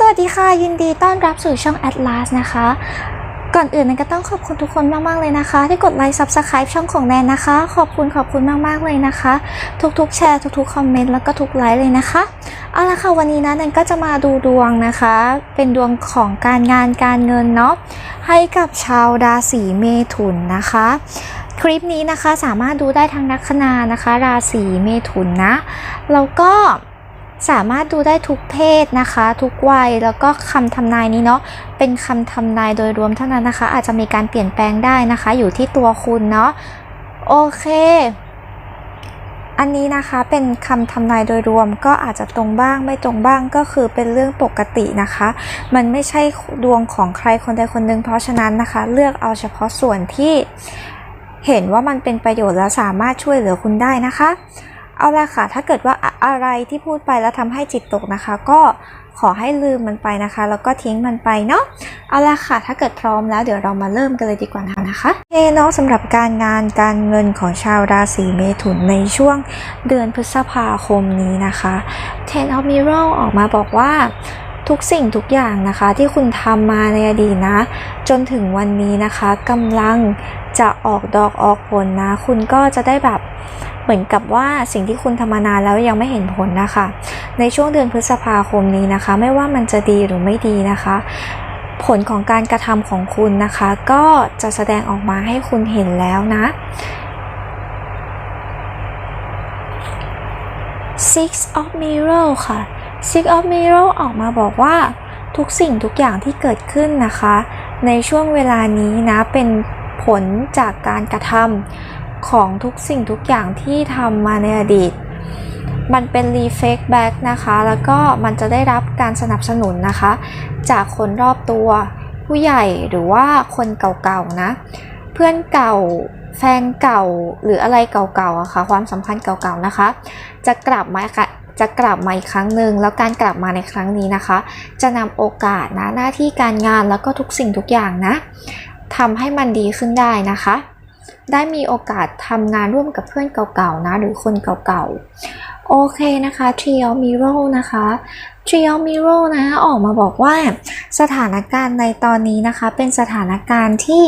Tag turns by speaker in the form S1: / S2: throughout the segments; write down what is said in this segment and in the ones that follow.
S1: สวัสดีค่ะ ยินดีต้อนรับสู่ช่อง Atlas นะคะ ก่อนอื่นนั้นก็ต้องขอบคุณทุกคนมาก ๆ เลยนะคะ ที่กดไลค์ Subscribe ช่องของแนนนะคะ ขอบคุณขอบคุณมาก ๆ เลยนะคะ ทุก ๆ แชร์ ทุก ๆ คอมเมนต์ แล้วก็ทุกไลค์เลยนะคะ เอาละค่ะ วันนี้นะแนนก็จะมาดูดวงนะคะ เป็นดวงของการงานการเงินเนาะให้กับชาวราศีเมถุนนะคะคลิปนี้นะคะสามารถดูได้ทั้งนักคนานะคะ ราศีเมถุนนะแล้วก็ สามารถดูได้ทุกเพศนะคะ ทุกวัยแล้วก็คำทำนายนี้เนาะเป็นคำทำนายโดยรวมเท่านั้นนะคะ อาจจะมีการเปลี่ยนแปลงได้นะคะ อยู่ที่ตัวคุณเนาะโอเค อันนี้นะคะเป็นคำทำนายโดยรวมก็อาจจะตรงบ้างไม่ตรงบ้างก็คือเป็นเรื่องปกตินะคะ มันไม่ใช่ดวงของใครคนใดคนหนึ่งเพราะฉะนั้นนะคะ เลือกเอาเฉพาะส่วนที่เห็นว่ามันเป็นประโยชน์และสามารถช่วยเหลือคุณได้นะคะ เอาละค่ะ ถ้าเกิดว่าอะไรที่พูดไปแล้วทำให้จิตตกนะคะ ก็ขอให้ลืมมันไปนะคะ แล้วก็ทิ้งมันไปเนาะเอาละค่ะ ถ้าเกิดพร้อมแล้วเดี๋ยวเรามาเริ่มกันเลยดีกว่านะคะโอเคเนาะสำหรับการงานการเงินของชาวราศีเมถุนในช่วงเดือนพฤษภาคมนี้นะคะ Ten of Mirror ออกมาบอกว่า ทุกสิ่งทุกอย่างนะคะที่คุณทำมาในอดีตนะ จนถึงวันนี้นะคะกำลังจะออกดอกออกผลนะ คุณก็จะได้แบบเหมือนกับว่าสิ่งที่คุณทำมานานแล้วยังไม่เห็นผลนะคะ ในช่วงเดือนพฤษภาคมนี้นะคะ ไม่ว่ามันจะดีหรือไม่ดีนะคะ ผลของการกระทำของคุณนะคะ ก็จะแสดงออกมาให้คุณเห็นแล้วนะ Six of Mirror ค่ะ Six of Mirror ออกมาบอกว่าทุกสิ่งทุกอย่างที่เกิดขึ้นนะคะ ในช่วงเวลานี้นะเป็นผลจากการกระทำของทุกสิ่งทุกอย่างที่ทำมาในอดีต มันเป็น reflect back นะคะ แล้วก็มันจะได้รับการสนับสนุนนะคะ จากคนรอบตัวผู้ใหญ่หรือว่าคนเก่าๆนะ เพื่อนเก่า แฟนเก่าหรืออะไรเก่าๆอะค่ะความสัมพันธ์เก่าๆนะคะ จะกลับมาจะกลับมาอีกครั้งหนึ่งแล้วการกลับมาในครั้งนี้นะคะ จะนำโอกาสนะหน้าที่การงานแล้วก็ทุกสิ่งทุกอย่างนะทำให้มันดีขึ้นได้นะคะ ได้มีโอกาสทำงานร่วมกับเพื่อนเก่าๆนะ หรือคนเก่าๆ โอเคนะคะ Trio m i r o นะคะ Trio m i r o นะ ออกมาบอกว่าสถานการณ์ในตอนนี้นะคะ เป็นสถานการณ์ที่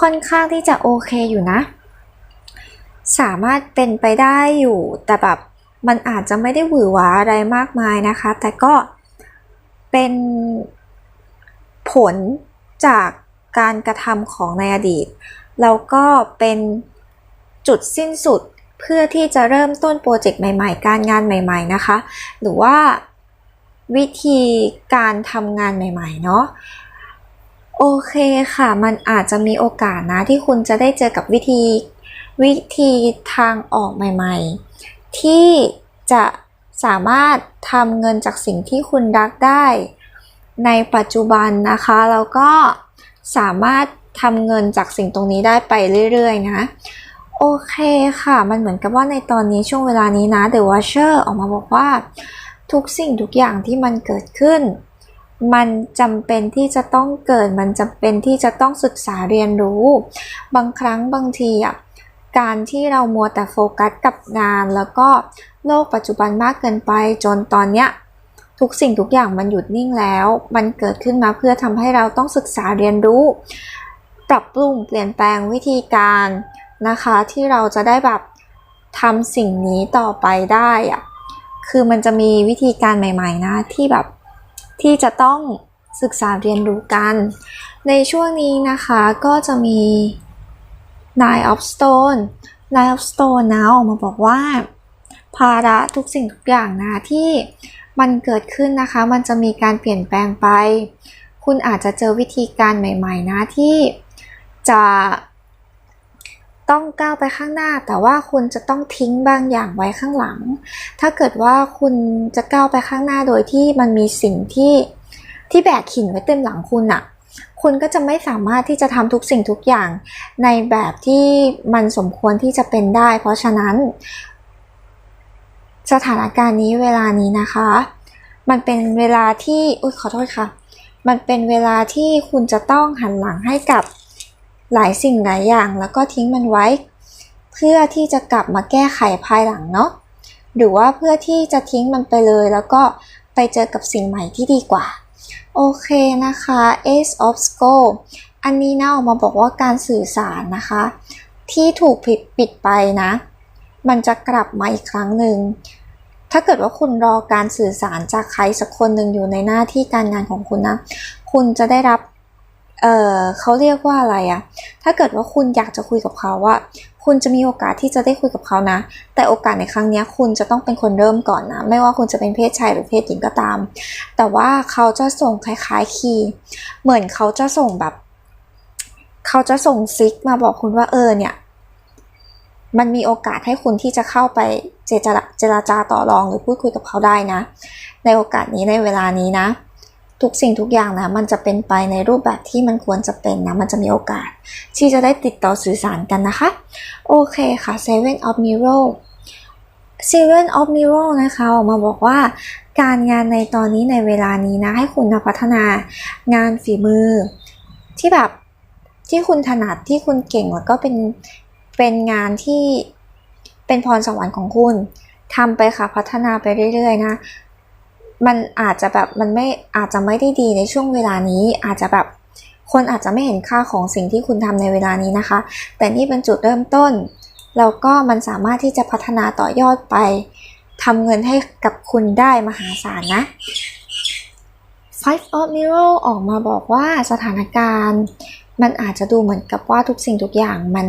S1: ค่อนข้างที่จะโอเคอยู่นะ สามารถเป็นไปได้อยู่ แต่แบบมันอาจจะไม่ได้หวือหวาอะไรมากมายนะคะ แต่ก็เป็นผลจากการกระทำของในอดีต แล้วก็เป็นจุดสิ้นสุดเพื่อที่จะเริ่มต้นโปรเจกต์ใหม่ๆ การงานใหม่ๆนะคะ หรือว่าวิธีการทำงานใหม่ๆเนาะ โอเคค่ะ มันอาจจะมีโอกาสนะที่คุณจะได้เจอกับวิธีวิธีทางออกใหม่ ๆ ที่จะสามารถทำเงินจากสิ่งที่คุณรักได้ในปัจจุบันนะคะ แล้วก็สามารถทำเงินจากสิ่งตรงนี้ได้ไปเรื่อยๆนะ โอเคค่ะ มันเหมือนกับว่าในตอนนี้ช่วงเวลานี้นะ The Watcher ออกมาบอกว่า ทุกสิ่งทุกอย่างที่มันเกิดขึ้น มันจำเป็นที่จะต้องเกิด มันจำเป็นที่จะต้องศึกษาเรียนรู้ บางครั้งบางทีอะการที่เรามัวแต่โฟกัสกับงานแล้วก็โลกปัจจุบันมากเกินไปจนตอนเนี้ยทุกสิ่งทุกอย่างมันหยุดนิ่งแล้ว มันเกิดขึ้นมาเพื่อทำให้เราต้องศึกษาเรียนรู้ ปรับปรุงเปลี่ยนแปลงวิธีการนะคะ ที่เราจะได้แบบทำสิ่งนี้ต่อไปได้อะคือมันจะมีวิธีการใหม่ ๆ นะที่แบบ ที่จะต้องศึกษาเรียนรู้กัน ในช่วงนี้นะคะก็จะมี Nine of Stone Nine of Stone นะออกมาบอกว่า ภาระทุกสิ่งทุกอย่างนะที่มันเกิดขึ้นนะคะ มันจะมีการเปลี่ยนแปลงไป คุณอาจจะเจอวิธีการใหม่ ๆ นะที่จะ ต้องก้าวไปข้างหน้า แต่ว่าคุณจะต้องทิ้งบางอย่างไว้ข้างหลัง ถ้าเกิดว่าคุณจะก้าวไปข้างหน้าโดยที่มันมีสิ่งที่ที่แบกหินไว้เต็มหลังคุณอะคุณก็จะไม่สามารถที่จะทำทุกสิ่งทุกอย่าง ในแบบที่มันสมควรที่จะเป็นได้ เพราะฉะนั้น สถานการณ์นี้เวลานี้นะคะ มันเป็นเวลาที่อุ้ยขอโทษค่ะ มันเป็นเวลาที่คุณจะต้องหันหลังให้กับ หลายสิ่งหลายอย่างแล้วก็ทิ้งมันไว้ เพื่อที่จะกลับมาแก้ไขภายหลังเนาะหรือว่าเพื่อที่จะทิ้งมันไปเลย แล้วก็ไปเจอกับสิ่งใหม่ที่ดีกว่า โอเคนะคะ Ace of Scroll อันนี้นะออกมาบอกว่าการสื่อสารนะคะ ที่ถูกผิดปิดไปนะ มันจะกลับมาอีกครั้งหนึ่งถ้าเกิดว่าคุณรอการสื่อสารจากใครสักคนหนึ่งอยู่ในหน้าที่การงานของคุณนะ คุณจะได้รับ เออเขาเรียกว่าอะไรอะถ้าเกิดว่าคุณอยากจะคุยกับเขาว่าคุณจะมีโอกาสที่จะได้คุยกับเขานะ แต่โอกาสในครั้งนี้คุณจะต้องเป็นคนเริ่มก่อนนะ ไม่ว่าคุณจะเป็นเพศชายหรือเพศหญิงก็ตาม แต่ว่าเขาจะส่งคล้ายๆคีย์เหมือนเขาจะส่งแบบ เขาจะส่งซิกมาบอกคุณว่าเออเนี่ย มันมีโอกาสให้คุณที่จะเข้าไปเจจาเจรจาต่อรองหรือพูดคุยกับเขาได้นะ ในโอกาสนี้ในเวลานี้นะ ทุกสิ่งทุกอย่างนะมันจะเป็นไปในรูปแบบที่มันควรจะเป็นนะมันจะมีโอกาส ที่จะได้ติดต่อสื่อสารกันนะคะ โอเคค่ะ Seven of Mirror Seven of Mirror นะคะออกมาบอกว่าการงานในตอนนี้ในเวลานี้นะ ให้คุณพัฒนางานฝีมือ ที่แบบที่คุณถนัดที่คุณเก่งแล้วก็เป็นเป็นงานที่เป็นพรสวรรค์ของคุณทำไปค่ะพัฒนาไปเรื่อยๆนะ มันอาจจะแบบมันไม่อาจจะไม่ได้ดีในช่วงเวลานี้ อาจจะแบบคนอาจจะไม่เห็นค่าของสิ่งที่คุณทำในเวลานี้นะคะ แต่นี่เป็นจุดเริ่มต้น แล้วก็มันสามารถที่จะพัฒนาต่อยอดไปทำเงินให้กับคุณได้มหาศาลนะ Five of Mirror ออกมาบอกว่าสถานการณ์ มันอาจจะดูเหมือนกับว่าทุกสิ่งทุกอย่างมัน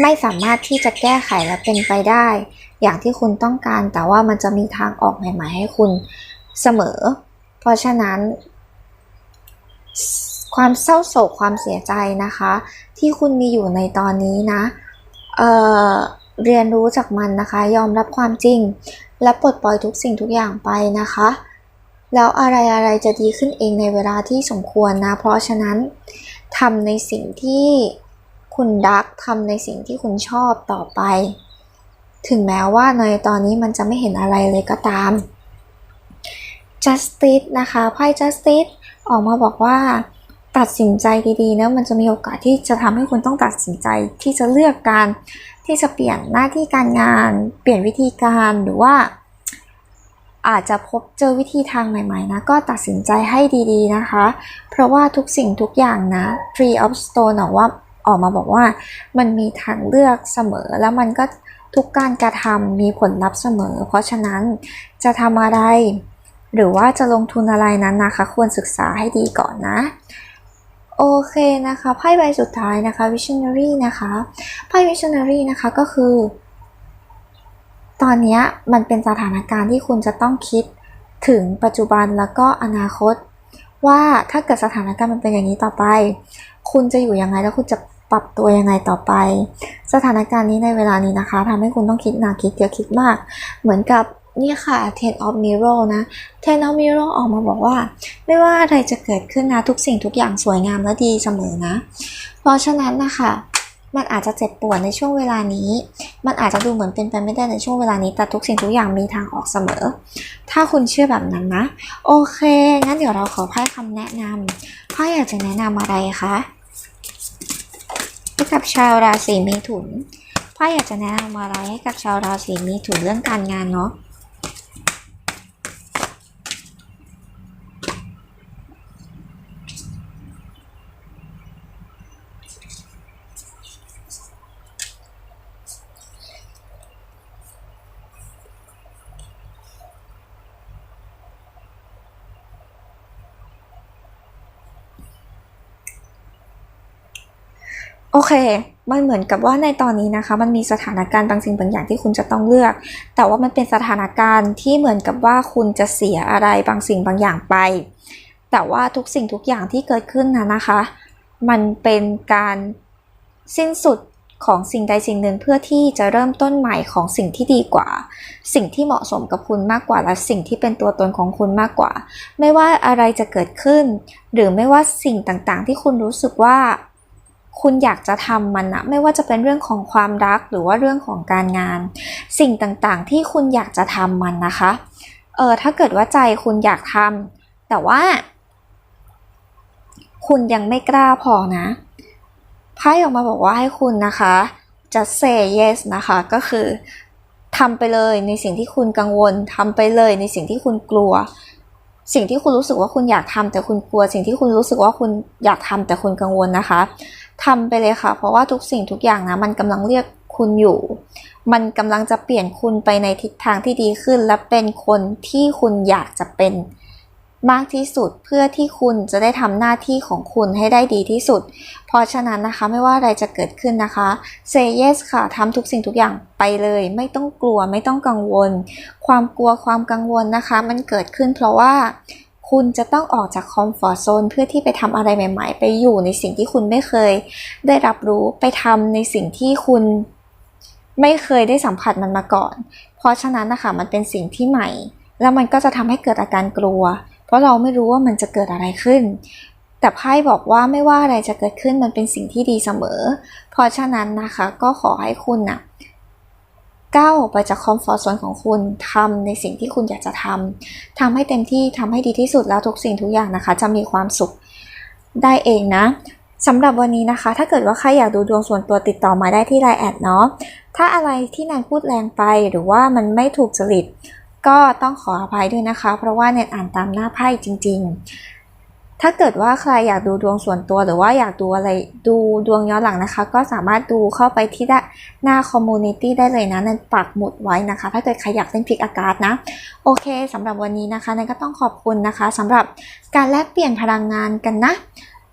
S1: ไม่สามารถที่จะแก้ไขและเป็นไปได้ อย่างที่คุณต้องการ แต่ว่ามันจะมีทางออกใหม่ๆให้คุณเสมอ เพราะฉะนั้น ความเศร้าโศกความเสียใจนะคะ ที่คุณมีอยู่ในตอนนี้นะเเรียนรู้จากมันนะคะ ยอมรับความจริง และปลดปล่อยทุกสิ่งทุกอย่างไปนะคะ แล้วอะไรอะไรจะดีขึ้นเองในเวลาที่สมควรนะ เพราะฉะนั้นทำในสิ่งที่คุณรักทำในสิ่งที่คุณชอบต่อไป ถึงแม้ว่าในตอนนี้มันจะไม่เห็นอะไรเลยก็ตาม justice นะคะไพ่ justice ออกมาบอกว่าตัดสินใจดีๆนะมันจะมีโอกาสที่จะทำให้คุณต้องตัดสินใจที่จะเลือกการที่จะเปลี่ยนหน้าที่การงาน เปลี่ยนวิธีการหรือว่า อาจจะพบเจอวิธีทางใหม่ๆนะก็ตัดสินใจให้ดีๆนะคะ เพราะว่าทุกสิ่งทุกอย่างนะ Tree of Stone ออกว่าออกมาบอกว่ามันมีทางเลือกเสมอแล้วมันก็ ทุกการกระทำมีผลลัพธ์เสมอ เพราะฉะนั้นจะทำอะไร หรือว่าจะลงทุนอะไรนั้นนะคะ ควรศึกษาให้ดีก่อนนะ โอเคนะคะไพ่ใบสุดท้ายนะคะ Visionary นะคะไพ่ Visionary นะคะก็คือ ตอนนี้มันเป็นสถานการณ์ที่คุณจะต้องคิดถึงปัจจุบันแล้วก็อนาคต ว่าถ้าเกิดสถานการณ์มันเป็นอย่างนี้ต่อไป คุณจะอยู่ยังไงแล้วคุณจะ ปรับตัวยังไงต่อไป สถานการณ์นี้ในเวลานี้นะคะทำให้คุณต้องคิดหนักคิดเยอะคิดมาก เหมือนกับนี่ค่ะ Ten of Miro นะ Ten of Miro ออกมาบอกว่า ไม่ว่าอะไรจะเกิดขึ้นนะ ทุกสิ่งทุกอย่างสวยงามและดีเสมอนะ เพราะฉะนั้นนะคะมันอาจจะเจ็บปวดในช่วงเวลานี้ มันอาจจะดูเหมือนเป็นไปไม่ได้ในช่วงเวลานี้ แต่ทุกสิ่งทุกอย่างมีทางออกเสมอ ถ้าคุณเชื่อแบบนั้นนะ โอเค งั้นเดี๋ยวเราขอไพ่คำแนะนำไพ่อยากจะแนะนำอะไรคะ ให้กับชาวราศีเมถุนพ่อยากจะแนะนำอะไรให้กับชาวราศีเมถุนเรื่องการงานเนาะ โอเค มันเหมือนกับว่าในตอนนี้นะคะ มันมีสถานการณ์บางสิ่งบางอย่างที่คุณจะต้องเลือก แต่ว่ามันเป็นสถานการณ์ที่เหมือนกับว่าคุณจะเสียอะไรบางสิ่งบางอย่างไป แต่ว่าทุกสิ่งทุกอย่างที่เกิดขึ้นนะนะคะ มันเป็นการสิ้นสุดของสิ่งใดสิ่งหนึ่งเพื่อที่จะเริ่มต้นใหม่ของสิ่งที่ดีกว่า สิ่งที่เหมาะสมกับคุณมากกว่าและสิ่งที่เป็นตัวตนของคุณมากกว่า ไม่ว่าอะไรจะเกิดขึ้น หรือไม่ว่าสิ่งต่างๆ ที่คุณรู้สึกว่า คุณอยากจะทำมันนะไม่ว่าจะเป็นเรื่องของความรักหรือว่าเรื่องของการงาน สิ่งต่างๆ ที่คุณอยากจะทำมันนะคะเออถ้าเกิดว่าใจคุณอยากทำแต่ว่า คุณยังไม่กล้าพอนะไพ่ออกมาบอกว่าให้คุณนะคะจะ say yes นะคะก็คือทำไปเลยในสิ่งที่คุณกังวลทำไปเลยในสิ่งที่คุณกลัว สิ่งที่คุณรู้สึกว่าคุณอยากทำแต่คุณกลัว สิ่งที่คุณรู้สึกว่าคุณอยากทำแต่คุณกังวลนะคะ ทำไปเลยค่ะ เพราะว่าทุกสิ่งทุกอย่างนะ มันกำลังเรียกคุณอยู่ มันกำลังจะเปลี่ยนคุณไปในทิศทางที่ดีขึ้น และเป็นคนที่คุณอยากจะเป็นมากที่สุดเพื่อที่คุณจะได้ทำหน้าที่ของคุณให้ได้ดีที่สุด เพราะฉะนั้นนะคะไม่ว่าอะไรจะเกิดขึ้นนะคะ say yes ค่ะทำทุกสิ่งทุกอย่างไปเลย ไม่ต้องกลัวไม่ต้องกังวล ความกลัวความกังวลนะคะ มันเกิดขึ้นเพราะว่า คุณจะต้องออกจากคอมฟอร์ z โซนเพื่อที่ไปทำอะไรใหม่ ๆ ไปอยู่ในสิ่งที่คุณไม่เคย ได้รับรู้ไปทำในสิ่งที่คุณไม่เคยได้สัมผัสมันมาก่อน เพราะฉะนั้นนะคะมันเป็นสิ่งที่ใหม่ แล้วมันก็จะทำให้เกิดอาการกลัว เพราะเราไม่รู้ว่ามันจะเกิดอะไรขึ้น แต่ไพ่บอกว่าไม่ว่าอะไรจะเกิดขึ้นมันเป็นสิ่งที่ดีเสมอ เพราะฉะนั้นนะคะก็ขอให้คุณน่ะ ก้าวออกไปจากคอมฟอร์ z โซนของคุณทำในสิ่งที่คุณอยากจะทำทำให้เต็มที่ทำให้ดีที่สุดแล้วทุกสิ่งทุกอย่างนะคะ จะมีความสุขได้เองนะสำหรับวันนี้นะคะ ถ้าเกิดว่าใครอยากดูดวงส่วนตัวติดต่อมาได้ที่ไลน์แอดเนาะถ้าอะไรที่แนนพูดแรงไปหรือว่ามันไม่ถูกจริต ก็ต้องขออภัยด้วยนะคะ เพราะว่าเน็ตอ่านตามหน้าไพ่จริง ๆ ถ้าเกิดว่าใครอยากดูดวงส่วนตัวหรือว่าอยากดูอะไรดูดวงย้อนหลังนะคะ ก็สามารถดูเข้าไปที่ด้านหน้าคอมมูนิตี้ได้เลยนะนันปักหมุดไว้นะคะ ถ้าเกิดใครอยากเล่นพิกอากาศนะ โอเคสำหรับวันนี้นะคะนันก็ต้องขอบคุณนะคะสำหรับการแลกเปลี่ยนพลังงานกันนะ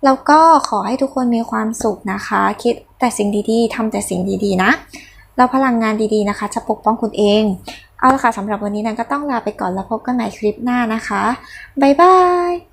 S1: แล้วก็ขอให้ทุกคนมีความสุขนะคะ คิดแต่สิ่งดีๆทำแต่สิ่งดีๆนะแล้วพลังงานดีๆนะคะ จะปกป้องคุณเอง เอาละค่ะสำหรับวันนี้นันก็ต้องลาไปก่อนแล้วพบกันใหม่คลิปหน้านะคะบ๊ายบาย